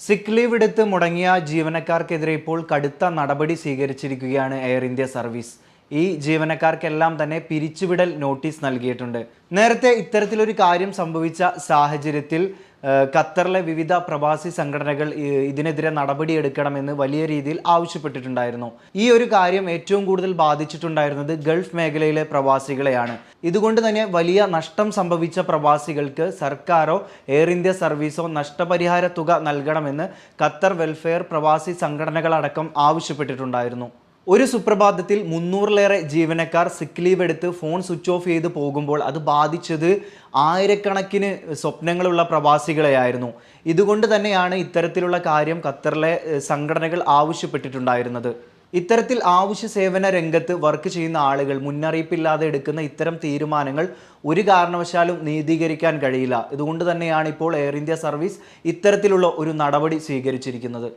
സിക്ക് ലീവ് എടുത്ത് മുടങ്ങിയ ജീവനക്കാർക്കെതിരെ ഇപ്പോൾ കടുത്ത നടപടി സ്വീകരിച്ചിരിക്കുകയാണ് എയർ ഇന്ത്യ സർവീസ് ഈ ജീവനക്കാർക്കെല്ലാം തന്നെ പിരിച്ചുവിടൽ നോട്ടീസ് നൽകിയിട്ടുണ്ട്. നേരത്തെ ഇത്തരത്തിലൊരു കാര്യം സംഭവിച്ച സാഹചര്യത്തിൽ ഖത്തറിലെ വിവിധ പ്രവാസി സംഘടനകൾ ഇതിനെതിരെ നടപടിയെടുക്കണമെന്ന് വലിയ രീതിയിൽ ആവശ്യപ്പെട്ടിട്ടുണ്ടായിരുന്നു. ഈ ഒരു കാര്യം ഏറ്റവും കൂടുതൽ ബാധിച്ചിട്ടുണ്ടായിരുന്നത് ഗൾഫ് മേഖലയിലെ പ്രവാസികളെയാണ്. ഇതുകൊണ്ട് തന്നെ വലിയ നഷ്ടം സംഭവിച്ച പ്രവാസികൾക്ക് സർക്കാരോ എയർ ഇന്ത്യ സർവീസോ നഷ്ടപരിഹാര തുക നൽകണമെന്ന് ഖത്തർ വെൽഫെയർ പ്രവാസി സംഘടനകളടക്കം ആവശ്യപ്പെട്ടിട്ടുണ്ടായിരുന്നു. ഒരു സുപ്രഭാതത്തിൽ മുന്നൂറിലേറെ ജീവനക്കാർ സിക്ക് ലീവ് എടുത്ത് ഫോൺ സ്വിച്ച് ഓഫ് ചെയ്ത് പോകുമ്പോൾ അത് ബാധിച്ചത് ആയിരക്കണക്കിന് സ്വപ്നങ്ങളുള്ള പ്രവാസികളെയായിരുന്നു. ഇതുകൊണ്ട് തന്നെയാണ് ഇത്തരത്തിലുള്ള കാര്യം ഖത്തറിലെ സംഘടനകൾ ആവശ്യപ്പെട്ടിട്ടുണ്ടായിരുന്നത്. ഇത്തരത്തിൽ ആവശ്യ സേവന രംഗത്ത് വർക്ക് ചെയ്യുന്ന ആളുകൾ മുന്നറിയിപ്പില്ലാതെ എടുക്കുന്ന ഇത്തരം തീരുമാനങ്ങൾ ഒരു കാരണവശാലും നീതീകരിക്കാൻ കഴിയില്ല. ഇതുകൊണ്ട് തന്നെയാണ് ഇപ്പോൾ എയർ ഇന്ത്യ സർവീസ് ഇത്തരത്തിലുള്ള ഒരു നടപടി സ്വീകരിച്ചിരിക്കുന്നത്.